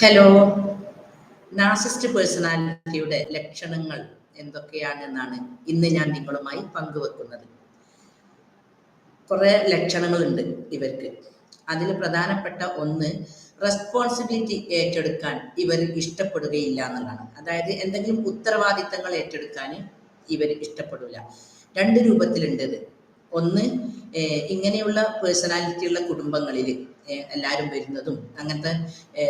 Hello Nazist പേഴ്സണാലിറ്റിയുടെ ലക്ഷണങ്ങൾ എന്തൊക്കെയാണെന്നാണ് ഇന്ന് ഞാൻ നിങ്ങളുമായി പങ്കുവെക്കുന്നത്. കുറേ ലക്ഷണങ്ങളുണ്ട് ഇവർക്ക്. അതിൽ പ്രധാനപ്പെട്ട ഒന്ന് റെസ്പോൺസിബിലിറ്റി ഏറ്റെടുക്കാൻ ഇവർ ഇഷ്ടപ്പെടുകയില്ല എന്നുള്ളതാണ്. അതായത് എന്തെങ്കിലും ഉത്തരവാദിത്തങ്ങൾ ഏറ്റെടുക്കാൻ ഇവർ ഇഷ്ടപ്പെടില്ല രണ്ട് രൂപത്തിലുണ്ട് ഒന്ന് ഇങ്ങനെയുള്ള പേഴ്സണാലിറ്റി ഉള്ള കുടുംബങ്ങളിൽ എല്ലാവരും വരുന്നതും അങ്ങനത്തെ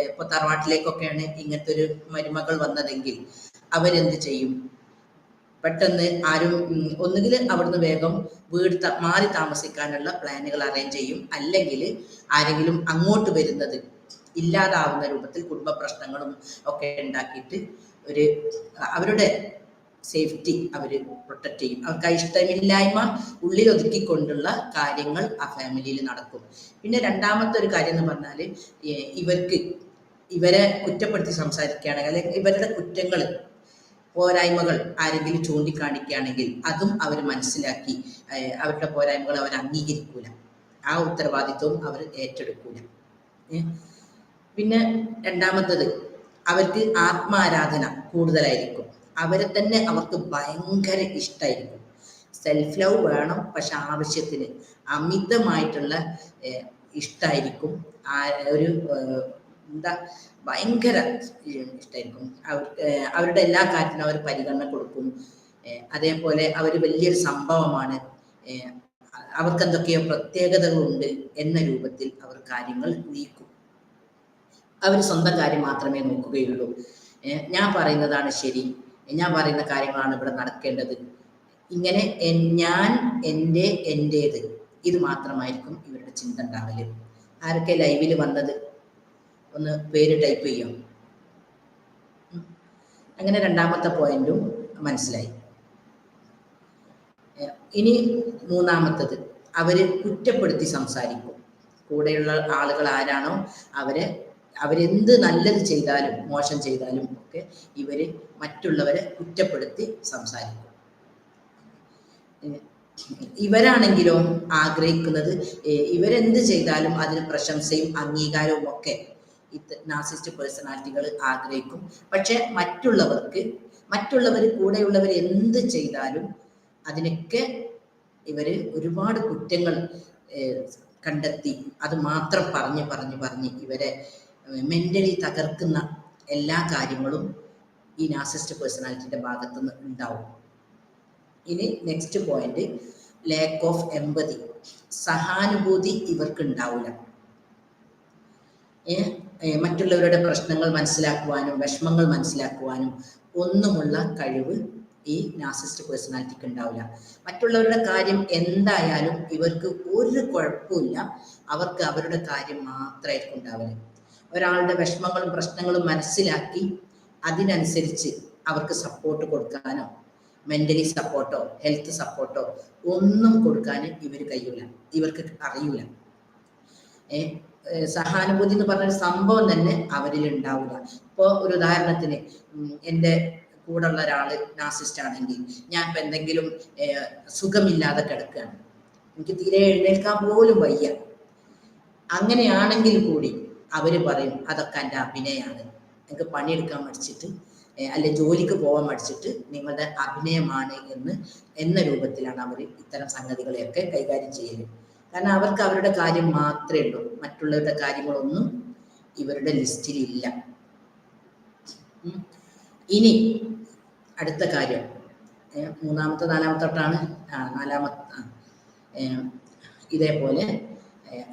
ഇപ്പൊ തറവാട്ടിലേക്കൊക്കെയാണ് ഇങ്ങനത്തെ ഒരു മരുമകൾ വന്നതെങ്കിൽ അവരെന്ത് ചെയ്യും? പെട്ടെന്ന് ആരും ഒന്നുകിൽ അവിടുന്ന് വേഗം വീട് മാറി താമസിക്കാനുള്ള പ്ലാനുകൾ അറേഞ്ച് ചെയ്യും. അല്ലെങ്കിൽ ആരെങ്കിലും അങ്ങോട്ട് വരുന്നത് ഇല്ലാതാവുന്ന രൂപത്തിൽ കുടുംബ പ്രശ്നങ്ങളും ഒക്കെ ഉണ്ടാക്കിയിട്ട് ഒരു അവരുടെ സേഫ്റ്റി അവർ പ്രൊട്ടക്ട് ചെയ്യും. അവർക്ക് ആ ഇഷ്ടമില്ലായ്മ ഉള്ളിൽ ഒതുക്കിക്കൊണ്ടുള്ള കാര്യങ്ങൾ ആ ഫാമിലിയിൽ നടക്കും. പിന്നെ രണ്ടാമത്തെ ഒരു കാര്യം എന്ന് പറഞ്ഞാൽ ഇവർക്ക് ഇവരെ കുറ്റപ്പെടുത്തി സംസാരിക്കുകയാണെങ്കിൽ അല്ലെങ്കിൽ ഇവരുടെ കുറ്റങ്ങൾ പോരായ്മകൾ ആരെങ്കിലും ചൂണ്ടിക്കാണിക്കുകയാണെങ്കിൽ അതും അവർ മനസ്സിലാക്കി അവരുടെ പോരായ്മകൾ അവർ അംഗീകരിക്കൂല. ആ ഉത്തരവാദിത്വവും അവർ ഏറ്റെടുക്കൂല. പിന്നെ രണ്ടാമത്തത് അവർക്ക് ആത്മാരാധന കൂടുതലായിരിക്കും. അവരെ തന്നെ അവർക്ക് ഭയങ്കര ഇഷ്ടമായിരിക്കും സെൽഫ് ലവ് വേണം പക്ഷെ ആവശ്യത്തിന് അമിതമായിട്ടുള്ള ഇഷ്ടമായിരിക്കും ഒരു എന്താ ഭയങ്കര ഇഷ്ടമായിരിക്കും അവർക്ക് അവരുടെ എല്ലാ കാര്യത്തിനും അവർ പരിഗണന കൊടുക്കും. അതേപോലെ അവർ വലിയൊരു സംഭവമാണ്. അവർക്ക് എന്തൊക്കെയോ പ്രത്യേകതകളുണ്ട് എന്ന രൂപത്തിൽ അവർ കാര്യങ്ങൾ നീക്കും. അവർ സ്വന്തം കാര്യം മാത്രമേ നോക്കുകയുള്ളൂ. ഞാൻ പറയുന്നതാണ് ശരി. ഞാൻ പറയുന്ന കാര്യങ്ങളാണ് ഇവിടെ നടക്കേണ്ടത്. ഇങ്ങനെ ഞാൻ എന്റെ എന്റേത്. ഇത് മാത്രമായിരിക്കും ഇവരുടെ ചിന്ത ഉണ്ടാവൽ ആരൊക്കെ ലൈവിൽ വന്നത്? ഒന്ന് പേര് ടൈപ്പ് ചെയ്യാം? അങ്ങനെ രണ്ടാമത്തെ പോയിന്റും മനസ്സിലായി. ഇനി മൂന്നാമത്തത്. അവർ കുറ്റപ്പെടുത്തി സംസാരിക്കും. കൂടെയുള്ള ആളുകൾ ആരാണോ അവരെ അവരെന്ത് നല്ലത് ചെയ്താലും മോശം ചെയ്താലും ഒക്കെ ഇവർ മറ്റുള്ളവരെ കുറ്റപ്പെടുത്തി സംസാരിക്കും. ഇവരാണെങ്കിലോ ആഗ്രഹിക്കുന്നത് ഇവരെന്ത് ചെയ്താലും അതിന് പ്രശംസയും അംഗീകാരവും ഒക്കെ ഇത് നാസിസ്റ്റ് പേഴ്സണാലിറ്റികൾ ആഗ്രഹിക്കും. പക്ഷെ മറ്റുള്ളവർക്ക് മറ്റുള്ളവർ കൂടെയുള്ളവർ എന്ത് ചെയ്താലും അതിനൊക്കെ ഇവർ ഒരുപാട് കുറ്റങ്ങൾ കണ്ടെത്തി. അത് മാത്രം പറഞ്ഞ് പറഞ്ഞ് പറഞ്ഞ് ഇവരെ മെന്റലി തകർക്കുന്ന എല്ലാ കാര്യങ്ങളും ഈ നാസിസ്റ്റ് പേഴ്സണാലിറ്റിയുടെ ഭാഗത്തു നിന്ന് ഉണ്ടാവും. ഇനി next point lack of empathy സഹാനുഭൂതി ഇവർക്ക് ഉണ്ടാവില്ല മറ്റുള്ളവരുടെ പ്രശ്നങ്ങൾ മനസ്സിലാക്കുവാനും വിഷമങ്ങൾ മനസ്സിലാക്കുവാനും ഒന്നുമുള്ള കഴിവ് ഈ നാസിസ്റ്റ് പേഴ്സണാലിറ്റിക്ക് ഉണ്ടാവില്ല. മറ്റുള്ളവരുടെ കാര്യം എന്തായാലും ഇവർക്ക് ഒരു കുഴപ്പമില്ല. അവർക്ക് അവരുടെ കാര്യം മാത്രമായിരിക്കും ഉണ്ടാവുക ഒരാളുടെ വിഷമങ്ങളും പ്രശ്നങ്ങളും മനസ്സിലാക്കി അതിനനുസരിച്ച് അവർക്ക് സപ്പോർട്ട് കൊടുക്കാനോ മെന്റലി സപ്പോർട്ടോ ഹെൽത്ത് സപ്പോർട്ടോ ഒന്നും കൊടുക്കാൻ ഇവർ കഴിയൂല. ഇവർക്ക് അറിയൂല. സഹാനുഭൂതി എന്ന് പറഞ്ഞ സംഭവം തന്നെ അവരിൽ ഉണ്ടാവില്ല ഇപ്പോൾ ഒരു ഉദാഹരണത്തിന് എന്റെ കൂടെ ഉള്ള ഒരാൾ നാസിസ്റ്റ് ആണെങ്കിൽ ഞാൻ ഇപ്പൊ എന്തെങ്കിലും സുഖമില്ലാതെ കിടക്കുകയാണ്. എനിക്ക് തീരെ എഴുന്നേൽക്കാൻ പോലും വയ്യ. അങ്ങനെയാണെങ്കിൽ കൂടി അവർ പറയും അതൊക്കെ എന്റെ അഭിനയമാണ് എനിക്ക് പണിയെടുക്കാൻ മടിച്ചിട്ട് അല്ലെ ജോലിക്ക് പോകാൻ മടിച്ചിട്ട് നിങ്ങളുടെ അഭിനയമാണ് എന്ന് എന്ന രൂപത്തിലാണ് അവർ ഇത്തരം സംഗതികളെയൊക്കെ കൈകാര്യം ചെയ്യൽ. കാരണം അവർക്ക് അവരുടെ കാര്യം മാത്രമേ ഉള്ളൂ. മറ്റുള്ളവരുടെ കാര്യങ്ങളൊന്നും ഇവരുടെ ലിസ്റ്റിലില്ല. ഇനി അടുത്ത കാര്യം. മൂന്നാമത്തെ നാലാമത്തെ തൊട്ടാണ് നാലാമത്തെ ഇതേപോലെ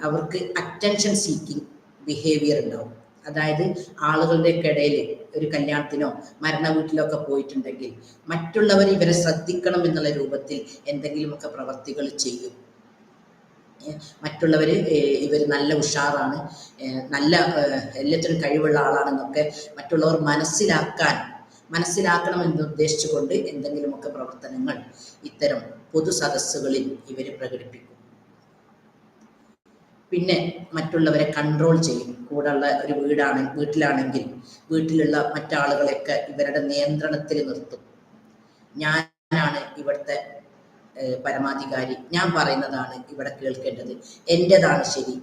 അവർക്ക് അറ്റൻഷൻ സീക്കിംഗ് ബിഹേവിയർ ഉണ്ടാവും. അതായത് ആളുകളുടെ ഇടയിൽ ഒരു കല്യാണത്തിനോ മരണ വീട്ടിലോ ഒക്കെ പോയിട്ടുണ്ടെങ്കിൽ മറ്റുള്ളവർ ഇവരെ ശ്രദ്ധിക്കണം എന്നുള്ള രൂപത്തിൽ എന്തെങ്കിലുമൊക്കെ പ്രവർത്തികൾ ചെയ്യും. മറ്റുള്ളവർ ഇവർ നല്ല ഉഷാറാണ് നല്ല എല്ലാത്തിനും കഴിവുള്ള ആളാണെന്നൊക്കെ മറ്റുള്ളവർ മനസ്സിലാക്കാൻ മനസ്സിലാക്കണം എന്ന് ഉദ്ദേശിച്ചുകൊണ്ട് എന്തെങ്കിലുമൊക്കെ പ്രവർത്തനങ്ങൾ ഇത്തരം പൊതു സദസ്സുകളിൽ ഇവർ പ്രകടിപ്പിക്കും. പിന്നെ മറ്റുള്ളവരെ കൺട്രോൾ ചെയ്യും. കൂടെയുള്ള ഒരു വീടാണ് വീട്ടിലാണെങ്കിൽ വീട്ടിലുള്ള മറ്റാളുകളെയൊക്കെ ഇവരുടെ നിയന്ത്രണത്തിൽ നിർത്തും. ഞാനാണ് ഇവിടുത്തെ പരമാധികാരി. ഞാൻ പറയുന്നതാണ് ഇവിടെ കേൾക്കേണ്ടത്. എന്റെതാണ് ശരി?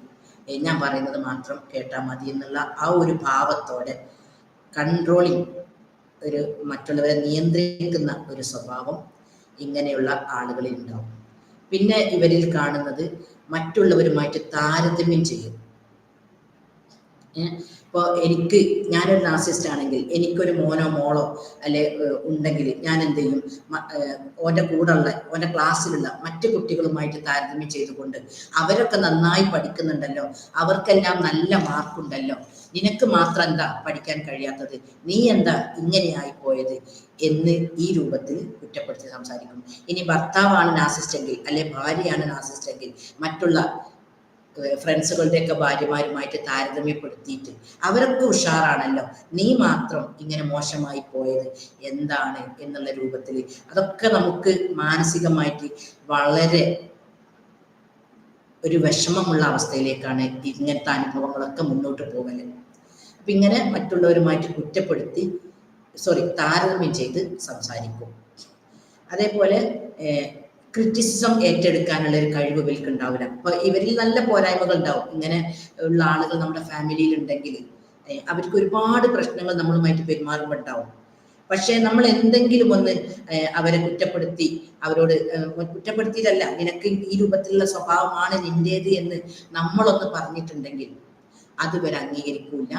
ഞാൻ പറയുന്നത് മാത്രം കേട്ടാൽ മതി എന്നുള്ള ആ ഒരു ഭാവത്തോടെ കൺട്രോളിങ് ഒരു മറ്റുള്ളവരെ നിയന്ത്രിക്കുന്ന ഒരു സ്വഭാവം ഇങ്ങനെയുള്ള ആളുകളിൽ ഉണ്ടാവും. പിന്നെ ഇവരിൽ കാണുന്നത് മറ്റുള്ളവരുമായിട്ട് താരതമ്യം ചെയ്യും. ഇപ്പോൾ എനിക്ക് ഞാനൊരു നാസിസ്റ്റ് ആണെങ്കിൽ എനിക്കൊരു മോനോ മോളോ അല്ലെ ഉണ്ടെങ്കിൽ ഞാൻ എന്ത് ചെയ്യും? ഓന്റെ കൂടെയുള്ള ഓന്റെ ക്ലാസ്സിലുള്ള മറ്റു കുട്ടികളുമായിട്ട് താരതമ്യം ചെയ്തുകൊണ്ട് അവരൊക്കെ നന്നായി പഠിക്കുന്നുണ്ടല്ലോ. അവർക്കെല്ലാം നല്ല മാർക്കുണ്ടല്ലോ നിനക്ക് മാത്രം എന്താ പഠിക്കാൻ കഴിയാത്തത്. നീ എന്താ ഇങ്ങനെയായി പോയത് എന്ന് ഈ രൂപത്തിൽ കുറ്റപ്പെടുത്തി സംസാരിക്കും. ഇനി ഭർത്താവാണ് നാസിസ്റ്റെങ്കിൽ അല്ലെ ഭാര്യയാണ് നാസിസ്റ്റെങ്കിൽ മറ്റുള്ള ഫ്രണ്ട്സുകളുടെയൊക്കെ ഭാര്യമാരുമായിട്ട് താരതമ്യപ്പെടുത്തിയിട്ട് അവരൊക്കെ ഉഷാറാണല്ലോ. നീ മാത്രം ഇങ്ങനെ മോശമായി പോയത് എന്താണ് എന്നുള്ള രൂപത്തിൽ അതൊക്കെ നമുക്ക് മാനസികമായിട്ട് വളരെ ഒരു വിഷമമുള്ള അവസ്ഥയിലേക്കാണ് ഇങ്ങനത്തെ അനുഭവങ്ങളൊക്കെ മുന്നോട്ട് പോകൽ. അപ്പൊ ഇങ്ങനെ മറ്റുള്ളവരുമായിട്ട് കുറ്റപ്പെടുത്തി സോറി താരതമ്യം ചെയ്ത് സംസാരിക്കും. അതേപോലെ ക്രിറ്റിസിസം ഏറ്റെടുക്കാനുള്ള ഒരു കഴിവ് ഇവർക്ക് ഉണ്ടാവില്ല അപ്പൊ ഇവരിൽ നല്ല പോരായ്മകൾ ഉണ്ടാവും. ഇങ്ങനെ ഉള്ള ആളുകൾ നമ്മുടെ ഫാമിലിയിൽ ഉണ്ടെങ്കിൽ അവർക്ക് ഒരുപാട് പ്രശ്നങ്ങൾ നമ്മളുമായിട്ട് പെരുമാറുമ്പോൾ ഉണ്ടാവും. പക്ഷേ നമ്മൾ എന്തെങ്കിലും ഒന്ന് അവരെ കുറ്റപ്പെടുത്തി അവരോട് കുറ്റപ്പെടുത്തിയതല്ല നിനക്ക് ഈ രൂപത്തിലുള്ള സ്വഭാവമാണ് നിന്റേത് എന്ന് നമ്മളൊന്ന് പറഞ്ഞിട്ടുണ്ടെങ്കിൽ അത് ഇവർ അംഗീകരിക്കൂല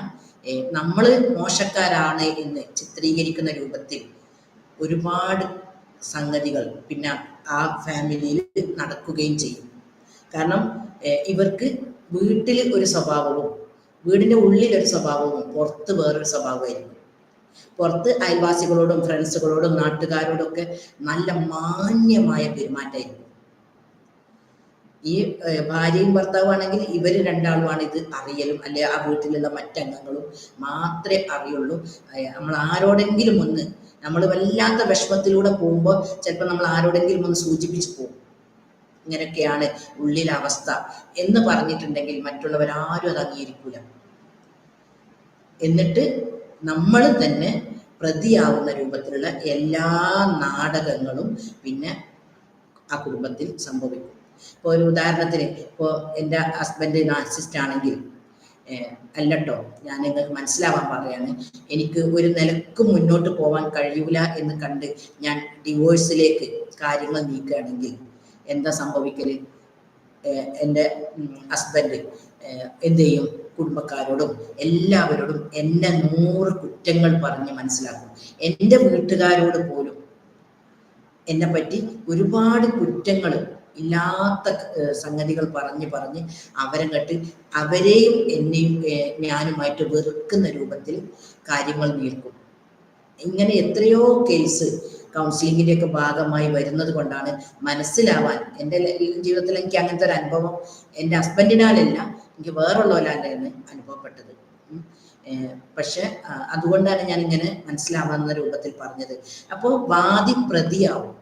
നമ്മൾ മോശക്കാരാണ് എന്ന് ചിത്രീകരിക്കുന്ന രൂപത്തിൽ ഒരുപാട് സംഗതികൾ പിന്നെ ആ ഫാമിലിയിൽ നടക്കുകയും ചെയ്യും. കാരണം ഇവർക്ക് വീട്ടിൽ ഒരു സ്വഭാവവും വീടിന്റെ ഉള്ളിൽ ഒരു സ്വഭാവവും പുറത്ത് വേറൊരു സ്വഭാവമായിരിക്കും. പുറത്ത് അയൽവാസികളോടും ഫ്രണ്ട്സുകളോടും നാട്ടുകാരോടും ഒക്കെ നല്ല മാന്യമായ പെരുമാറ്റമായിരിക്കും. ഈ ഭാര്യയും ഭർത്താവും ആണെങ്കിൽ ഇവർ രണ്ടാളുമാണ് ഇത് അറിയലും അല്ലെ ആ വീട്ടിലുള്ള മറ്റംഗങ്ങളും മാത്രമേ അറിയുള്ളൂ. നമ്മൾ ആരോടെങ്കിലും ഒന്ന് നമ്മൾ വല്ലാത്ത വിഷമത്തിലൂടെ പോകുമ്പോൾ ചിലപ്പോൾ നമ്മൾ ആരോടെങ്കിലും ഒന്ന് സൂചിപ്പിച്ചു പോകും. ഇങ്ങനെയൊക്കെയാണ് ഉള്ളിലെ അവസ്ഥ എന്ന് പറഞ്ഞിട്ടുണ്ടെങ്കിൽ മറ്റുള്ളവരാരും അത് അംഗീകരിക്കൂല. എന്നിട്ട് നമ്മൾ തന്നെ പ്രതിയാവുന്ന രൂപത്തിലുള്ള എല്ലാ നാടകങ്ങളും പിന്നെ ആ കുടുംബത്തിൽ സംഭവിക്കും. ഇപ്പോൾ ഒരു ഉദാഹരണത്തിന് ഇപ്പോൾ എന്റെ ഹസ്ബൻഡ് നാർസിസ്റ്റ് ആണെങ്കിൽ അല്ലട്ടോ ഞാൻ നിങ്ങൾക്ക് മനസ്സിലാവാൻ പറയാണ് എനിക്ക് ഒരു നിലയ്ക്ക് മുന്നോട്ട് പോകാൻ കഴിയൂല എന്ന് കണ്ട് ഞാൻ ഡിവോഴ്സിലേക്ക് കാര്യങ്ങൾ നീക്കുകയാണെങ്കിൽ എന്താ സംഭവിക്കൽ? എന്റെ ഹസ്ബൻഡ് എന്ത് ചെയ്യും? കുടുംബക്കാരോടും എല്ലാവരോടും എന്നെ നൂറ് കുറ്റങ്ങൾ പറഞ്ഞ് മനസ്സിലാക്കും. എന്റെ വീട്ടുകാരോട് പോലും എന്നെ പറ്റി ഒരുപാട് കുറ്റങ്ങൾ ഇല്ലാത്ത സംഗതികൾ പറഞ്ഞ് പറഞ്ഞ് അവരെ അവരങ്ങട്ട് അവരെയും എന്നെയും ഞാനുമായിട്ട് വെറുക്കുന്ന രൂപത്തിൽ കാര്യങ്ങൾ നീക്കും ഇങ്ങനെ എത്രയോ കേസ് കൗൺസിലിങ്ങിന്റെ ഒക്കെ ഭാഗമായി വരുന്നത് കൊണ്ടാണ് മനസ്സിലാവാൻ എന്റെ ജീവിതത്തിൽ എനിക്ക് അങ്ങനത്തെ ഒരു അനുഭവം എന്റെ ഹസ്ബൻഡിനാലല്ല എനിക്ക് വേറുള്ളവരാലാണ് അനുഭവപ്പെട്ടത്. പക്ഷെ അതുകൊണ്ടാണ് ഞാൻ ഇങ്ങനെ മനസ്സിലാവുന്ന രൂപത്തിൽ പറഞ്ഞത്. അപ്പോൾ വാദി പ്രതിയാവും.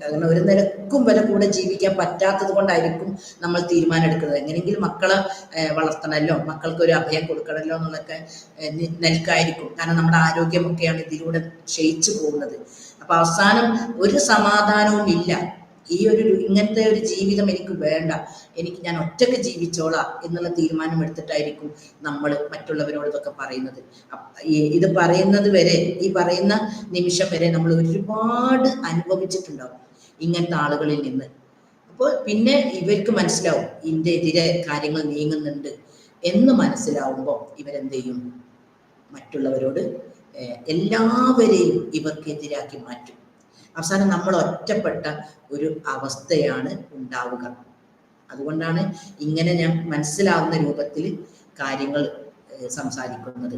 കാരണം ഒരു നിലക്കും വില കൂടെ ജീവിക്കാൻ പറ്റാത്തത് കൊണ്ടായിരിക്കും നമ്മൾ തീരുമാനം എടുക്കുന്നത് എങ്ങനെയെങ്കിലും മക്കളെ വളർത്തണമല്ലോ മക്കൾക്ക് ഒരു അഭയം കൊടുക്കണമല്ലോ എന്നുള്ളൊക്കെ നിൽക്കായിരിക്കും കാരണം നമ്മുടെ ആരോഗ്യമൊക്കെയാണ് ഇതിലൂടെ ക്ഷയിച്ചു പോകുന്നത്. അപ്പൊ അവസാനം ഒരു സമാധാനവും ഇല്ല ഈ ഒരു ഇങ്ങനത്തെ ഒരു ജീവിതം എനിക്ക് വേണ്ട. എനിക്ക് ഞാൻ ഒറ്റയ്ക്ക് ജീവിച്ചോളാം എന്നുള്ള തീരുമാനം എടുത്തിട്ടായിരിക്കും നമ്മൾ മറ്റുള്ളവരോട് ഇതൊക്കെ പറയുന്നത്. ഇത് പറയുന്നത് വരെ ഈ പറയുന്ന നിമിഷം വരെ നമ്മൾ ഒരുപാട് അനുഭവിച്ചിട്ടുണ്ടാവും ഇങ്ങനത്തെ ആളുകളിൽ നിന്ന്. അപ്പോൾ പിന്നെ ഇവർക്ക് മനസ്സിലാവും ഇതിന്റെ എതിരെ കാര്യങ്ങൾ നീങ്ങുന്നുണ്ട് എന്ന് മനസ്സിലാവുമ്പോൾ ഇവരെന്ത് ചെയ്യും മറ്റുള്ളവരോട് എല്ലാവരെയും ഇവർക്ക് എതിരാക്കി മാറ്റും. അവസാനം നമ്മൾ ഒറ്റപ്പെട്ട ഒരു അവസ്ഥയാണ് ഉണ്ടാവുക. അതുകൊണ്ടാണ് ഇങ്ങനെ ഞാൻ മനസ്സിലാവുന്ന രൂപത്തിൽ കാര്യങ്ങൾ സംസാരിക്കുന്നത്.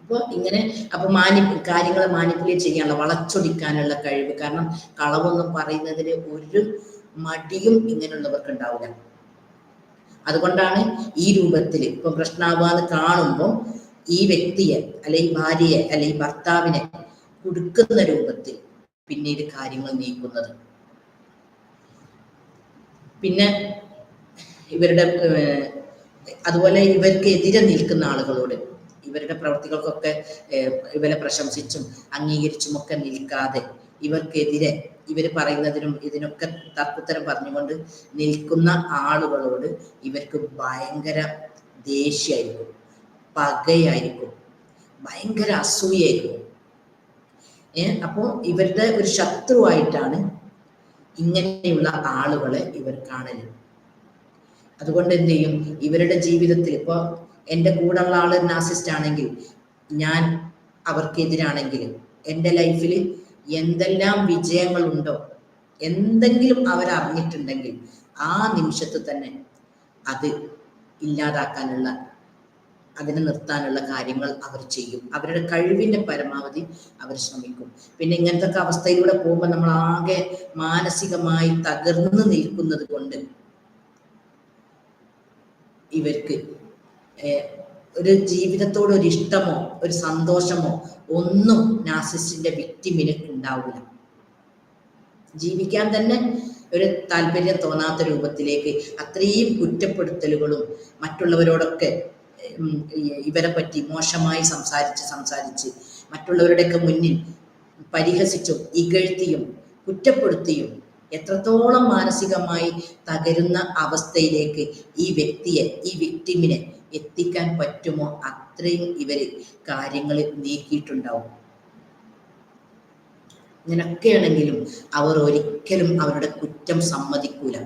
അപ്പോൾ ഇങ്ങനെ അപ്പൊ മാനി കാര്യങ്ങളെ മാനിപ്പുലേറ്റ് ചെയ്യാനുള്ള വളച്ചൊടിക്കാനുള്ള കഴിവ്. കാരണം കളവൊന്നും പറയുന്നതിന് ഒരു മടിയും ഇങ്ങനെയുള്ളവർക്ക് ഉണ്ടാവില്ല അതുകൊണ്ടാണ് ഈ രൂപത്തിൽ ഇപ്പൊ പ്രശ്നാവാന്ന് കാണുമ്പോൾ ഈ വ്യക്തിയെ അല്ലെ ഈ ഭാര്യയെ അല്ലെ ഈ ഭർത്താവിനെ കൊടുക്കുന്ന രൂപത്തിൽ പിന്നീട് കാര്യങ്ങൾ നീക്കുന്നത്. പിന്നെ ഇവരുടെ അതുപോലെ ഇവർക്ക് എതിരെ നിൽക്കുന്ന ആളുകളോട് ഇവരുടെ പ്രവർത്തികൾക്കൊക്കെ ഇവരെ പ്രശംസിച്ചും അംഗീകരിച്ചും ഒക്കെ നിൽക്കാതെ ഇവർക്കെതിരെ ഇവർ പറയുന്നതിനും ഇതിനൊക്കെ തർക്കുത്തരം പറഞ്ഞുകൊണ്ട് നിൽക്കുന്ന ആളുകളോട് ഇവർക്ക് ഭയങ്കര ദേഷ്യമായിരിക്കും പകയായിരിക്കും ഭയങ്കര അസൂയായിരിക്കും ഏ? അപ്പോൾ ഇവരുടെ ഒരു ശത്രുവായിട്ടാണ് ഇങ്ങനെയുള്ള ആളുകളെ ഇവർ കാണൽ. അതുകൊണ്ട് എന്ത് ചെയ്യും? ഇവരുടെ ജീവിതത്തിൽ ഇപ്പോൾ എന്റെ കൂടെയുള്ള ആൾ നാസിസ്റ്റ് ആണെങ്കിൽ ഞാൻ അവർക്കെതിരാണെങ്കിൽ എന്റെ ലൈഫിൽ എന്തെല്ലാം വിജയങ്ങൾ ഉണ്ടോ എന്തെങ്കിലും അവരറിഞ്ഞിട്ടുണ്ടെങ്കിൽ ആ നിമിഷത്തിൽ തന്നെ അത് ഇല്ലാതാക്കാനുള്ള അതിനെ നിർത്താനുള്ള കാര്യങ്ങൾ അവർ ചെയ്യും. അവരുടെ കഴിവിന്റെ പരമാവധി അവർ ശ്രമിക്കും. പിന്നെ ഇങ്ങനത്തെ ഒക്കെ അവസ്ഥയിലൂടെ പോകുമ്പോൾ നമ്മൾ ആകെ മാനസികമായി തകർന്നു നിൽക്കുന്നത് കൊണ്ട് ഇവർക്ക് ഒരു ജീവിതത്തോട് ഒരു ഇഷ്ടമോ ഒരു സന്തോഷമോ ഒന്നും നാസിസ്റ്റിന്റെ വിക്ടിമിന് ഉണ്ടാവില്ല. ജീവിക്കാൻ തന്നെ ഒരു താല്പര്യം തോന്നാത്ത രൂപത്തിലേക്ക് അത്രയും കുറ്റപ്പെടുത്തലുകളും മറ്റുള്ളവരോടൊക്കെ ഇവരെ പറ്റി മോശമായി സംസാരിച്ച് സംസാരിച്ച് മറ്റുള്ളവരുടെയൊക്കെ മുന്നിൽ പരിഹസിച്ചും ഇകഴ്ത്തിയും കുറ്റപ്പെടുത്തിയും എത്രത്തോളം മാനസികമായി തകരുന്ന അവസ്ഥയിലേക്ക് ഈ വ്യക്തിയെ ഈ വിക്ടിമിനെ എത്തിക്കാൻ പറ്റുമോ അത്രയും ഇവർ കാര്യങ്ങൾ നീക്കിയിട്ടുണ്ടാവും. ഇങ്ങനൊക്കെയാണെങ്കിലും അവർ ഒരിക്കലും അവരുടെ കുറ്റം സമ്മതിക്കൂല.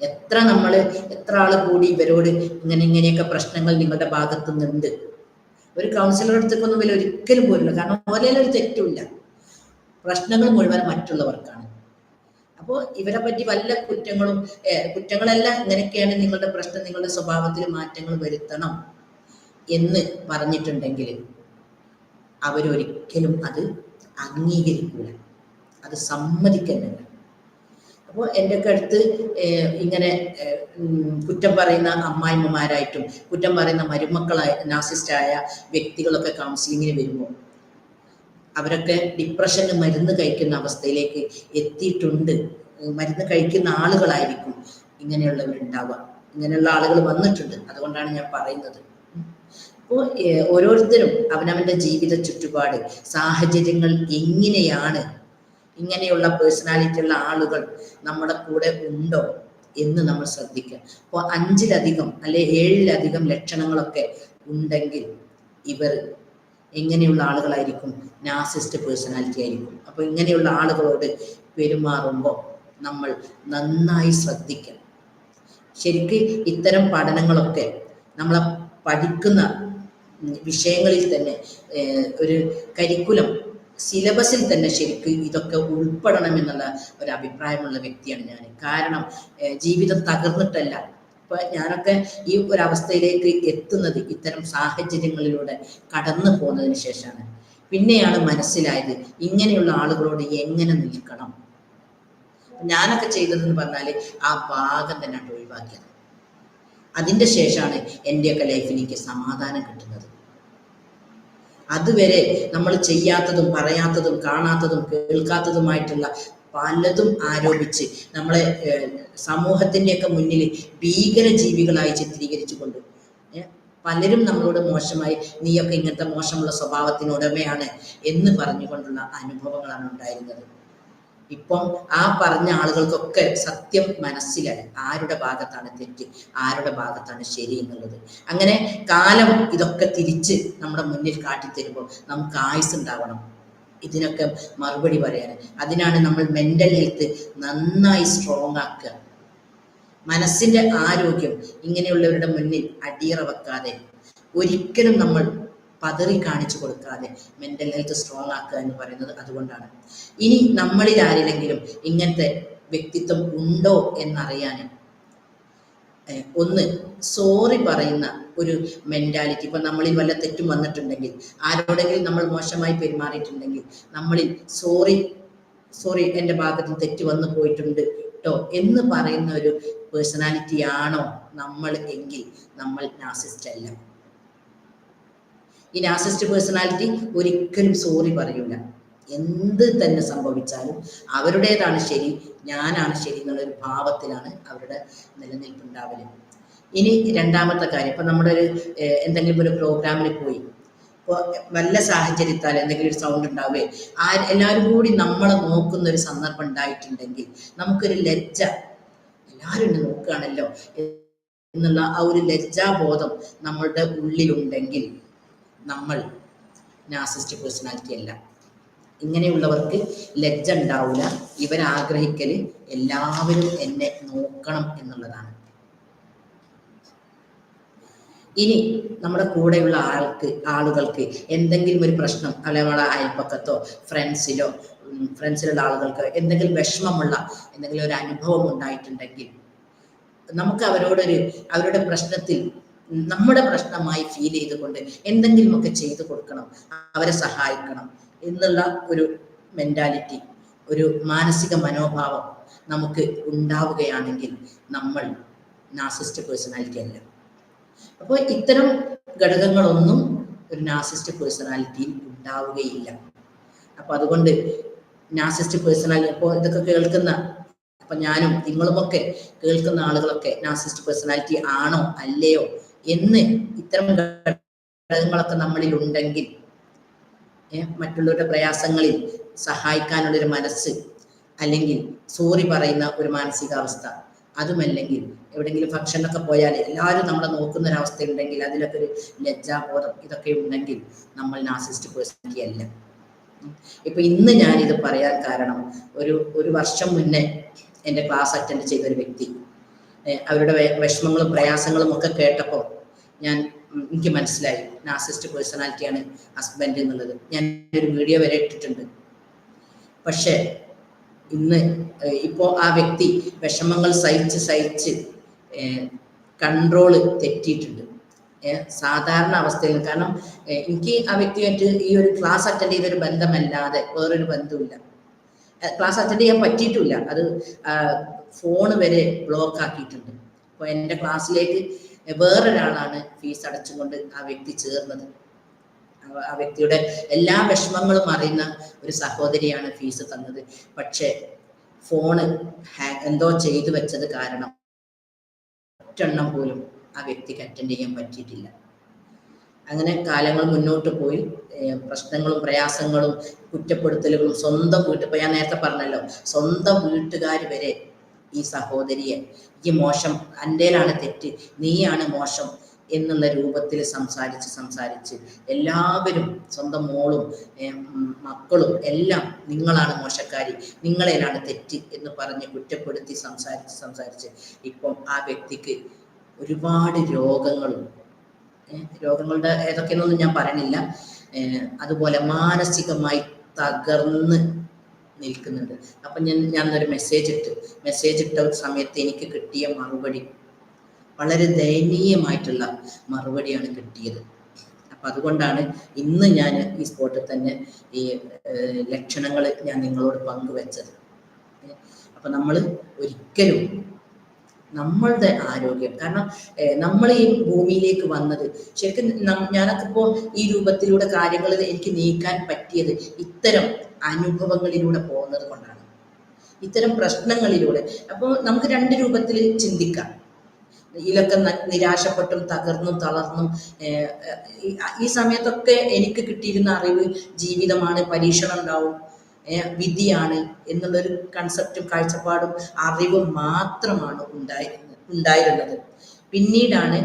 എത്ര നമ്മൾ എത്ര ആൾ കൂടി ഇവരോട് ഇങ്ങനെ ഇങ്ങനെയൊക്കെ പ്രശ്നങ്ങൾ നിങ്ങളുടെ ഭാഗത്തു നിന്നുണ്ട് ഒരു കൗൺസിലർ അടുത്തേക്കൊന്നും വലിയ ഒരിക്കലും പോരില്ല. കാരണം ഓലയിലൊരു തെറ്റുമില്ല. പ്രശ്നങ്ങൾ മുഴുവൻ മറ്റുള്ളവർക്കാണ്. അപ്പോൾ ഇവരെ പറ്റി വല്ല കുറ്റങ്ങളും കുറ്റങ്ങളെല്ലാം ഇങ്ങനെയൊക്കെയാണ് നിങ്ങളുടെ പ്രശ്നം നിങ്ങളുടെ സ്വഭാവത്തിൽ മാറ്റങ്ങൾ വരുത്തണം എന്ന് പറഞ്ഞിട്ടുണ്ടെങ്കിൽ അവരൊരിക്കലും അത് അംഗീകരിക്കില്ല അത് സമ്മതിക്കുന്നില്ല അപ്പോൾ എന്റെ ഒക്കെ അടുത്ത് ഇങ്ങനെ കുറ്റം പറയുന്ന അമ്മായിമ്മമാരായിട്ടും കുറ്റം പറയുന്ന മരുമക്കളായ നാസിസ്റ്റായ വ്യക്തികളൊക്കെ കൗൺസിലിങ്ങിന് വരുമ്പോൾ അവരൊക്കെ ഡിപ്രഷന് മരുന്ന് കഴിക്കുന്ന അവസ്ഥയിലേക്ക് എത്തിയിട്ടുണ്ട്. മരുന്ന് കഴിക്കുന്ന ആളുകളായിരിക്കും ഇങ്ങനെയുള്ളവരുണ്ടാവുക. ഇങ്ങനെയുള്ള ആളുകൾ വന്നിട്ടുണ്ട്. അതുകൊണ്ടാണ് ഞാൻ പറയുന്നത്. അപ്പോൾ ഓരോരുത്തരും അവനവന്റെ ജീവിത ചുറ്റുപാട് സാഹചര്യങ്ങൾ എങ്ങനെയാണ് ഇങ്ങനെയുള്ള പേഴ്സണാലിറ്റി ഉള്ള ആളുകൾ നമ്മുടെ കൂടെ ഉണ്ടോ എന്ന് നമ്മൾ ശ്രദ്ധിക്കുക. അപ്പോൾ അഞ്ചിലധികം അല്ലെ ഏഴിലധികം ലക്ഷണങ്ങളൊക്കെ ഉണ്ടെങ്കിൽ ഇവർ എങ്ങനെയുള്ള ആളുകളായിരിക്കും നാസിസ്റ്റ് പേഴ്സണാലിറ്റി ആയിരിക്കും. അപ്പോൾ ഇങ്ങനെയുള്ള ആളുകളോട് പെരുമാറുമ്പോൾ നമ്മൾ നന്നായി ശ്രദ്ധിക്കണം. ശരിക്ക് ഇത്തരം പഠനങ്ങളൊക്കെ നമ്മളെ പഠിക്കുന്ന വിഷയങ്ങളിൽ തന്നെ ഒരു കരിക്കുലം സിലബസിൽ തന്നെ ശരിക്കും ഇതൊക്കെ ഉൾപ്പെടണം എന്നുള്ള ഒരു അഭിപ്രായമുള്ള വ്യക്തിയാണ് ഞാൻ കാരണം ജീവിതം തകർന്നിട്ടല്ല. ഇപ്പൊ ഞാനൊക്കെ ഈ ഒരു അവസ്ഥയിലേക്ക് എത്തുന്നത് ഇത്തരം സാഹചര്യങ്ങളിലൂടെ കടന്നു പോകുന്നതിന് ശേഷമാണ്. പിന്നെയാണ് മനസ്സിലായത് ഇങ്ങനെയുള്ള ആളുകളോട് എങ്ങനെ നിൽക്കണം? ഞാനൊക്കെ ചെയ്തതെന്ന് പറഞ്ഞാൽ ആ ഭാഗം തന്നെ ഒഴിവാക്കിയത്. അതിന്റെ ശേഷമാണ് എന്റെയൊക്കെ ലൈഫിലേക്ക് സമാധാനം കിട്ടുന്നത്. അതുവരെ നമ്മൾ ചെയ്യാത്തതും പറയാത്തതും കാണാത്തതും കേൾക്കാത്തതുമായിട്ടുള്ള പലതും ആരോപിച്ച് നമ്മളെ സമൂഹത്തിന്റെയൊക്കെ മുന്നിൽ ഭീകര ജീവികളായി ചിത്രീകരിച്ചുകൊണ്ട് പലരും നമ്മളോട് മോശമായി നീയൊക്കെ ഇങ്ങനത്തെ മോശമുള്ള സ്വഭാവത്തിന് ഉടമയാണ് എന്ന് പറഞ്ഞുകൊണ്ടുള്ള അനുഭവങ്ങളാണ് ഉണ്ടായിരുന്നത്. ഇപ്പം ആ പറഞ്ഞ ആളുകൾക്കൊക്കെ സത്യം മനസ്സിലായി. ആരുടെ ഭാഗത്താണ് തെറ്റ്? ആരുടെ ഭാഗത്താണ് ശരി എന്നുള്ളത്? അങ്ങനെ കാലം ഇതൊക്കെ തിരിച്ച് നമ്മുടെ മുന്നിൽ കാട്ടിത്തരുമ്പോൾ നമുക്ക് ആയുസ് ഉണ്ടാവണം. ഇതിനൊക്കെ മറുപടി പറയാൻ. അതിനാണ് നമ്മൾ മെന്റൽ ഹെൽത്ത് നന്നായി സ്ട്രോങ് ആക്കുക. മനസ്സിന്റെ ആരോഗ്യം ഇങ്ങനെയുള്ളവരുടെ മുന്നിൽ അടിയറ വെക്കാതെ ഒരിക്കലും നമ്മൾ പതറി കാണിച്ചു കൊടുക്കാതെ മെന്റൽ ഹെൽത്ത് സ്ട്രോങ് ആക്കുക എന്ന് പറയുന്നത് അതുകൊണ്ടാണ്. ഇനി നമ്മളിൽ ആരിലെങ്കിലും ഇങ്ങനത്തെ വ്യക്തിത്വം ഉണ്ടോ എന്നറിയാൻ ഒന്ന് സോറി പറയുന്ന ഒരു മെന്റാലിറ്റി ഇപ്പൊ നമ്മളിൽ വല്ല തെറ്റും വന്നിട്ടുണ്ടെങ്കിൽ ആരോടെങ്കിലും നമ്മൾ മോശമായി പെരുമാറിയിട്ടുണ്ടെങ്കിൽ നമ്മളിൽ സോറി സോറി എന്റെ ഭാഗത്ത് തെറ്റ് വന്നു പോയിട്ടുണ്ട് കേട്ടോ എന്ന് പറയുന്ന ഒരു പേഴ്സണാലിറ്റി ആണോ നമ്മൾ എങ്കിൽ നമ്മൾ നാസിസ്റ്റ് അല്ല. ഈ നാസിസ്റ്റ് പേഴ്സണാലിറ്റി ഒരിക്കലും സോറി പറയില്ല എന്ത് തന്നെ സംഭവിച്ചാലും അവരുടേതാണ് ശരി ഞാനാണ് ശരി എന്നുള്ളൊരു ഭാവത്തിലാണ് അവരുടെ നിലനിൽപ്പുണ്ടാവൽ. ഇനി രണ്ടാമത്തെ കാര്യം ഇപ്പം നമ്മുടെ ഒരു എന്തെങ്കിലും ഒരു പ്രോഗ്രാമിൽ പോയി ഇപ്പോൾ വല്ല സാഹചര്യത്താൽ എന്തെങ്കിലും ഒരു സൗണ്ട് ഉണ്ടാവേ ആ എല്ലാവരും കൂടി നമ്മളെ നോക്കുന്ന ഒരു സന്ദർഭം ഉണ്ടായിട്ടുണ്ടെങ്കിൽ നമുക്കൊരു ലജ്ജ. എല്ലാവരും നോക്കുകയാണല്ലോ എന്നുള്ള ആ ഒരു ലജ്ജാബോധം നമ്മളുടെ ഉള്ളിലുണ്ടെങ്കിൽ നമ്മൾ നാസിസ്റ്റ് പേഴ്സണാലിറ്റി അല്ല. ഇങ്ങനെയുള്ളവർക്ക് ലജ്ജ ഉണ്ടാവില്ല ഇവരാഗ്രഹിക്കൽ എല്ലാവരും എന്നെ നോക്കണം എന്നുള്ളതാണ്. ഇനി നമ്മുടെ കൂടെയുള്ള ആൾക്ക് ആളുകൾക്ക് എന്തെങ്കിലും ഒരു പ്രശ്നം അല്ലെ നമ്മുടെ അയൽപ്പക്കത്തോ ഫ്രണ്ട്സിലോ ഫ്രണ്ട്സിലുള്ള ആളുകൾക്ക് എന്തെങ്കിലും വിഷമമുള്ള എന്തെങ്കിലും ഒരു അനുഭവം ഉണ്ടായിട്ടുണ്ടെങ്കിൽ നമുക്ക് അവരോടൊരു അവരുടെ പ്രശ്നത്തിൽ നമ്മുടെ പ്രശ്നമായി ഫീൽ ചെയ്തുകൊണ്ട് എന്തെങ്കിലുമൊക്കെ ചെയ്തു കൊടുക്കണം അവരെ സഹായിക്കണം എന്നുള്ള ഒരു മെന്റാലിറ്റി ഒരു മാനസിക മനോഭാവം നമുക്ക് ഉണ്ടാവുകയാണെങ്കിൽ നമ്മൾ നാസിസ്റ്റ് പേഴ്സണാലിറ്റി അല്ല. അപ്പോൾ ഇത്തരം ഘടകങ്ങളൊന്നും ഒരു നാസിസ്റ്റ് പേഴ്സണാലിറ്റിയിൽ ഉണ്ടാവുകയില്ല. അപ്പൊ അതുകൊണ്ട് നാസിസ്റ്റ് പേഴ്സണാലിറ്റി അപ്പോൾ ഇതൊക്കെ കേൾക്കുന്ന അപ്പൊ ഞാനും നിങ്ങളുമൊക്കെ കേൾക്കുന്ന ആളുകളൊക്കെ നാസിസ്റ്റ് പേഴ്സണാലിറ്റി ആണോ അല്ലയോ എന്ന് ഇത്തരം ഘടകങ്ങളൊക്കെ നമ്മളിൽ ഉണ്ടെങ്കിൽ മറ്റുള്ളവരുടെ പ്രയാസങ്ങളിൽ സഹായിക്കാനുള്ള ഒരു മനസ്സ് അല്ലെങ്കിൽ സോറി പറയുന്ന ഒരു മാനസികാവസ്ഥ അതുമല്ലെങ്കിൽ എവിടെയെങ്കിലും ഫംഗ്ഷനൊക്കെ പോയാൽ എല്ലാവരും നമ്മളെ നോക്കുന്ന ഒരു അവസ്ഥ ഉണ്ടെങ്കിൽ അതിലൊക്കെ ഒരു ലജ്ജാബോധം ഇതൊക്കെ ഉണ്ടെങ്കിൽ നമ്മൾ നാസിസ്റ്റ് പേഴ്സണാലിറ്റി അല്ല. ഇപ്പൊ ഇന്ന് ഞാനിത് പറയാൻ കാരണം ഒരു ഒരു വർഷം മുന്നേ എന്റെ ക്ലാസ് അറ്റൻഡ് ചെയ്ത ഒരു വ്യക്തി അവരുടെ വിഷമങ്ങളും പ്രയാസങ്ങളും ഒക്കെ കേട്ടപ്പോൾ ഞാൻ എനിക്ക് മനസ്സിലായി. നാസിസ്റ്റ് പേഴ്സണാലിറ്റിയാണ് ഹസ്ബൻഡ് എന്നുള്ളത്. ഞാൻ ഒരു വീഡിയോ വരെ ഇട്ടിട്ടുണ്ട്. പക്ഷേ ഇന്ന് ഇപ്പോൾ ആ വ്യക്തി വിഷമങ്ങൾ സഹിച്ച് സഹിച്ച് കൺട്രോൾ തെറ്റിയിട്ടുണ്ട്. സാധാരണ അവസ്ഥയിൽ കാരണം എനിക്ക് ആ വ്യക്തിയായിട്ട് ഈ ഒരു ക്ലാസ് അറ്റൻഡ് ചെയ്തൊരു ബന്ധമല്ലാതെ വേറൊരു ബന്ധമില്ല ക്ലാസ് അറ്റൻഡ് ചെയ്യാൻ പറ്റിയിട്ടില്ല. അത് ഫോൺ വരെ ബ്ലോക്ക് ആക്കിയിട്ടുണ്ട്. അപ്പോൾ എന്റെ ക്ലാസ്സിലേക്ക് വേറൊരാളാണ് ഫീസ് അടച്ചുകൊണ്ട് ആ വ്യക്തി ചേർന്നത്. ആ വ്യക്തിയുടെ എല്ലാ വിഷമങ്ങളും അറിയുന്ന ഒരു സഹോദരിയാണ് ഫീസ് തന്നത്. പക്ഷേ ഫോണ് എന്തോ ചെയ്തു വെച്ചത് കാരണം ഒറ്റെണ്ണം പോലും ആ വ്യക്തിക്ക് അറ്റൻഡ് ചെയ്യാൻ പറ്റിയിട്ടില്ല. അങ്ങനെ കാലങ്ങൾ മുന്നോട്ട് പോയി. പ്രശ്നങ്ങളും പ്രയാസങ്ങളും കുറ്റപ്പെടുത്തലുകളും സ്വന്തം വീട്ടിൽ ഞാൻ നേരത്തെ പറഞ്ഞല്ലോ സ്വന്തം വീട്ടുകാർ വരെ ഈ സഹോദരിയെ ഈ മോശം അന്റെയിലാണ് തെറ്റ് നീയാണ് മോശം എന്നുള്ള രൂപത്തിൽ സംസാരിച്ച് സംസാരിച്ച് എല്ലാവരും സ്വന്തം മോളും മക്കളും എല്ലാം നിങ്ങളാണ് മോശക്കാരി നിങ്ങളേലാണ് തെറ്റ് എന്ന് പറഞ്ഞ് കുറ്റപ്പെടുത്തി സംസാരിച്ച് സംസാരിച്ച് ഇപ്പം ആ വ്യക്തിക്ക് ഒരുപാട് രോഗങ്ങളും രോഗങ്ങളുടെ ഏതൊക്കെയെന്നൊന്നും ഞാൻ പറയണില്ല അതുപോലെ മാനസികമായി തകർന്ന് നിൽക്കുന്നുണ്ട്. അപ്പം ഞാൻ ഞാൻ ഒരു മെസ്സേജ് ഇട്ട്. മെസ്സേജ് ഇട്ട സമയത്ത് എനിക്ക് കിട്ടിയ മറുപടി വളരെ ദയനീയമായിട്ടുള്ള മറുപടിയാണ് കിട്ടിയത്. അപ്പം അതുകൊണ്ടാണ് ഇന്ന് ഞാൻ ഈ സ്പോട്ടിൽ തന്നെ ഈ ലക്ഷണങ്ങൾ ഞാൻ നിങ്ങളോട് പങ്കുവെച്ചത്. അപ്പം നമ്മൾ ഒരിക്കലും നമ്മളുടെ ആരോഗ്യം. കാരണം നമ്മൾ ഈ ഭൂമിയിലേക്ക് വന്നത് ശരിക്കും ഞാനൊക്കെ ഈ രൂപത്തിലൂടെ കാര്യങ്ങൾ എനിക്ക് നീക്കാൻ പറ്റിയത് ഇത്തരം അനുഭവങ്ങളിലൂടെ പോകുന്നത് കൊണ്ടാണ്. ഇത്തരം പ്രശ്നങ്ങളിലൂടെ. അപ്പോൾ നമുക്ക് രണ്ട് രൂപത്തിൽ ചിന്തിക്കാം. ഇതൊക്കെ നിരാശപ്പെട്ടും തകർന്നും തളർന്നും ഈ സമയത്തൊക്കെ എനിക്ക് കിട്ടിയിരുന്ന അറിവ് ജീവിതമാണ് പരീക്ഷണം ഉണ്ടാവും വിധിയാണ് എന്നുള്ളൊരു കൺസെപ്റ്റും കാഴ്ചപ്പാടും അറിവും മാത്രമാണ് ഉണ്ടായിരുന്നത് ഉണ്ടായിരുന്നത്. പിന്നീടാണ്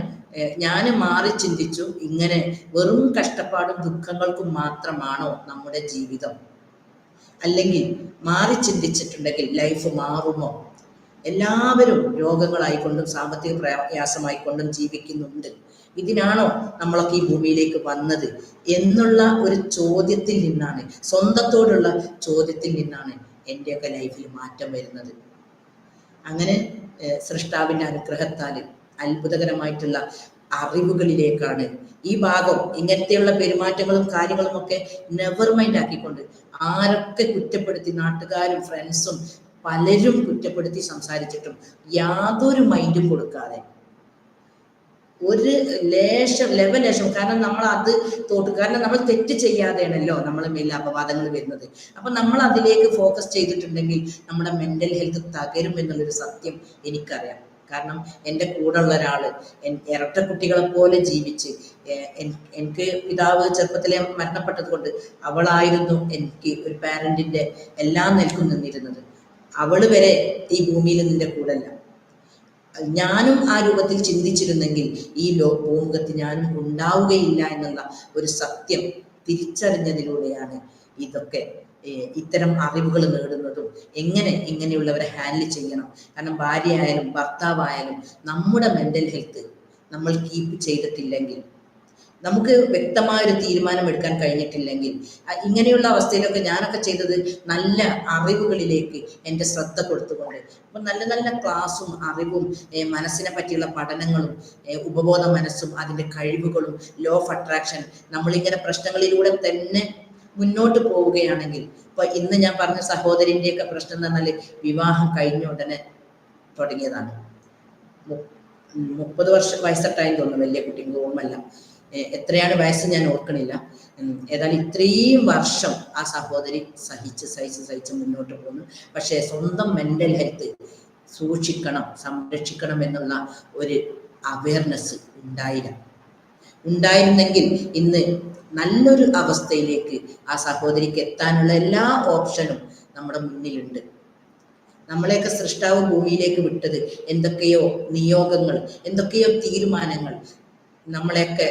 ഞാൻ മാറി ചിന്തിച്ചു ഇങ്ങനെ വെറും കഷ്ടപ്പാടും ദുഃഖങ്ങൾക്കും മാത്രമാണോ നമ്മുടെ ജീവിതം? അല്ലെങ്കിൽ മാറി ചിന്തിച്ചിട്ടുണ്ടെങ്കിൽ ലൈഫ് മാറുമോ? എല്ലാവരും രോഗങ്ങളായിക്കൊണ്ടും സാമ്പത്തിക പ്രയാസമായിക്കൊണ്ടും ജീവിക്കുന്നുണ്ട്. ഇതിനാണോ നമ്മളൊക്കെ ഈ ഭൂമിയിലേക്ക് വന്നത് എന്നുള്ള ഒരു ചോദ്യത്തിൽ നിന്നാണ് സ്വന്തത്തോടുള്ള ചോദ്യത്തിൽ നിന്നാണ് എന്റെയൊക്കെ ലൈഫിൽ മാറ്റം വരുന്നത്. അങ്ങനെ സൃഷ്ടാവിന്റെ അനുഗ്രഹത്താൽ അത്ഭുതകരമായിട്ടുള്ള അറിവുകളിലേക്കാണ് ഈ ഭാഗം ഇങ്ങനത്തെയുള്ള പെരുമാറ്റങ്ങളും കാര്യങ്ങളും ഒക്കെ നെവർ മൈൻഡ് ആക്കിക്കൊണ്ട് ആരൊക്കെ കുറ്റപ്പെടുത്തി നാട്ടുകാരും ഫ്രണ്ട്സും പലരും കുറ്റപ്പെടുത്തി സംസാരിച്ചിട്ടും യാതൊരു മൈൻഡും കൊടുക്കാതെ ഒരു ലേശം ലെവലേശം കാരണം നമ്മൾ അത് തോട്ട് കാരണം നമ്മൾ തെറ്റ് ചെയ്യാതെയാണല്ലോ നമ്മൾ മേലെ അപവാദങ്ങൾ വരുന്നത്. അപ്പൊ നമ്മൾ അതിലേക്ക് ഫോക്കസ് ചെയ്തിട്ടുണ്ടെങ്കിൽ നമ്മുടെ മെന്റൽ ഹെൽത്ത് തകരും എന്നുള്ളൊരു സത്യം എനിക്കറിയാം. കാരണം എന്റെ കൂടെ ഉള്ള ഒരാൾ ഇരട്ട കുട്ടികളെ പോലെ ജീവിച്ച് എനിക്ക് പിതാവ് ചെറുപ്പത്തിലെ മരണപ്പെട്ടത് കൊണ്ട് അവളായിരുന്നു എനിക്ക് ഒരു പാരന്റിന്റെ എല്ലാം നിൽക്കും നിന്നിരുന്നത്. അവൾ വരെ ഈ ഭൂമിയിൽ നിന്റെ കൂടല്ല ഞാനും ആ രൂപത്തിൽ ചിന്തിച്ചിരുന്നെങ്കിൽ ഈ ലോ ഭൂമുഖത്ത് ഞാനും ഉണ്ടാവുകയില്ല എന്നുള്ള ഒരു സത്യം തിരിച്ചറിഞ്ഞതിലൂടെയാണ് ഇതൊക്കെ ഇത്തരം അറിവുകൾ നേടുന്നതും എങ്ങനെ ഇങ്ങനെയുള്ളവരെ ഹാൻഡിൽ ചെയ്യണം. കാരണം ഭാര്യയായാലും ഭർത്താവായാലും നമ്മുടെ മെന്റൽ ഹെൽത്ത് നമ്മൾ കീപ്പ് ചെയ്തിട്ടില്ലെങ്കിൽ നമുക്ക് വ്യക്തമായൊരു തീരുമാനം എടുക്കാൻ കഴിഞ്ഞിട്ടില്ലെങ്കിൽ ഇങ്ങനെയുള്ള അവസ്ഥയിലൊക്കെ ഞാനൊക്കെ ചെയ്തത് നല്ല അറിവുകളിലേക്ക് എന്റെ ശ്രദ്ധ കൊടുത്തുകൊണ്ട്. അപ്പം നല്ല നല്ല ക്ലാസ്സും അറിവും മനസ്സിനെ പറ്റിയുള്ള പഠനങ്ങളും ഉപബോധ മനസ്സും അതിന്റെ കഴിവുകളും ലോ ഓഫ് അട്രാക്ഷൻ നമ്മളിങ്ങനെ പ്രശ്നങ്ങളിലൂടെ തന്നെ മുന്നോട്ട് പോവുകയാണെങ്കിൽ ഇപ്പൊ ഇന്ന് ഞാൻ പറഞ്ഞ സഹോദരിന്റെയൊക്കെ പ്രശ്നം എന്ന് പറഞ്ഞാൽ വിവാഹം കഴിഞ്ഞ ഉടനെ തുടങ്ങിയതാണ്. മുപ്പത് വർഷം വയസ്സെട്ടായി തോന്നുന്നു വലിയ കുട്ടി ഓർമ്മല്ല എത്രയാണ് വയസ്സ് ഞാൻ ഓർക്കണില്ല. ഏതായാലും ഇത്രയും വർഷം ആ സഹോദരി സഹിച്ച് സഹിച്ച് സഹിച്ച് മുന്നോട്ട് പോകുന്നു. പക്ഷേ സ്വന്തം മെന്റൽ ഹെൽത്ത് സൂക്ഷിക്കണം സംരക്ഷിക്കണം എന്നുള്ള ഒരു അവയർനെസ് ഉണ്ടായില്ല. ഉണ്ടായിരുന്നെങ്കിൽ ഇന്ന് നല്ലൊരു അവസ്ഥയിലേക്ക് ആ സഹോദരിക്ക് എത്താനുള്ള എല്ലാ ഓപ്ഷനും നമ്മുടെ മുന്നിലുണ്ട്. നമ്മളെയൊക്കെ സൃഷ്ടാവ് ഭൂമിയിലേക്ക് വിട്ടത് എന്തൊക്കെയോ നിയോഗങ്ങൾ എന്തൊക്കെയോ തീരുമാനങ്ങൾ നമ്മളെയൊക്കെ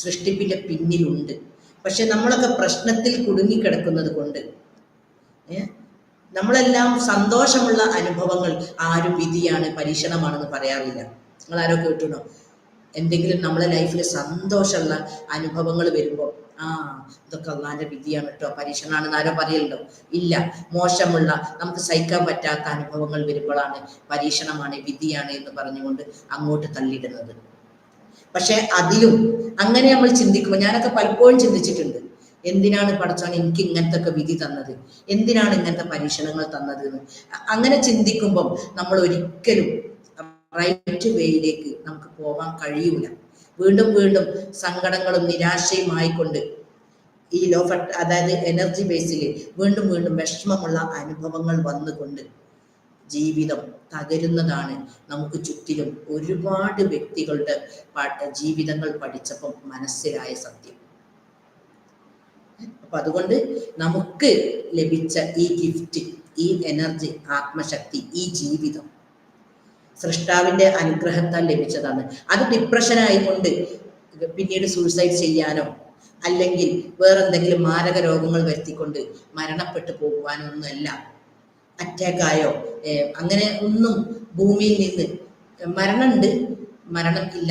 സൃഷ്ടിപ്പിന്റെ പിന്നിലുണ്ട്. പക്ഷെ നമ്മളൊക്കെ പ്രശ്നത്തിൽ കുടുങ്ങിക്കിടക്കുന്നത് കൊണ്ട് നമ്മളെല്ലാം സന്തോഷമുള്ള അനുഭവങ്ങൾ ആരും വിധിയാണ് പരീക്ഷണമാണെന്ന് പറയാറില്ല. നിങ്ങൾ ആരോ കേട്ടുണോ എന്തെങ്കിലും നമ്മളെ ലൈഫിൽ സന്തോഷമുള്ള അനുഭവങ്ങൾ വരുമ്പോൾ ആ ഇതൊക്കെ അള്ളാന്റെ വിധിയാണ് കേട്ടോ പരീക്ഷണമാണെന്ന് ആരോ പറയലുണ്ടോ? ഇല്ല മോശമുള്ള നമുക്ക് സഹിക്കാൻ പറ്റാത്ത അനുഭവങ്ങൾ വരുമ്പോഴാണ് പരീക്ഷണമാണ് വിധിയാണ് എന്ന് പറഞ്ഞുകൊണ്ട് അങ്ങോട്ട് തള്ളിയിടുന്നത്. പക്ഷെ അതിലും അങ്ങനെ നമ്മൾ ചിന്തിക്കുമ്പോൾ ഞാനൊക്കെ പലപ്പോഴും ചിന്തിച്ചിട്ടുണ്ട്. എന്തിനാണ് പഠിച്ചാൽ എനിക്ക് ഇങ്ങനത്തെ ഒക്കെ വിധി തന്നത്? എന്തിനാണ് ഇങ്ങനത്തെ പരീക്ഷണങ്ങൾ തന്നത് എന്ന്? അങ്ങനെ ചിന്തിക്കുമ്പം നമ്മൾ ഒരിക്കലും റൈറ്റ് വേയിലേക്ക് നമുക്ക് പോകാൻ കഴിയൂല. വീണ്ടും വീണ്ടും സങ്കടങ്ങളും നിരാശയും ആയിക്കൊണ്ട് ഈ ലോ അതായത് എനർജി ബേസിൽ വീണ്ടും വീണ്ടും വിഷമമുള്ള അനുഭവങ്ങൾ വന്നുകൊണ്ട് ജീവിതം തകരുന്നതാണ് നമുക്ക് ചുറ്റിലും ഒരുപാട് വ്യക്തികളുടെ ജീവിതങ്ങൾ പഠിച്ചപ്പം മനസ്സിലായ സത്യം. അപ്പൊ അതുകൊണ്ട് നമുക്ക് ലഭിച്ച ഈ ഗിഫ്റ്റ് ഈ എനർജി ആത്മശക്തി ഈ ജീവിതം സൃഷ്ടാവിന്റെ അനുഗ്രഹത്താൽ ലഭിച്ചതാണ്. അത് ഡിപ്രഷൻ ആയിക്കൊണ്ട് പിന്നീട് സൂയിസൈഡ് ചെയ്യാനോ അല്ലെങ്കിൽ വേറെന്തെങ്കിലും മാരക രോഗങ്ങൾ വരുത്തിക്കൊണ്ട് മരണപ്പെട്ടു പോകുവാനോ ഒന്നുമല്ല അറ്റാക്കായോ അങ്ങനെ ഒന്നും ഭൂമിയിൽ നിന്ന് മരണമുണ്ട് മരണം ഇല്ല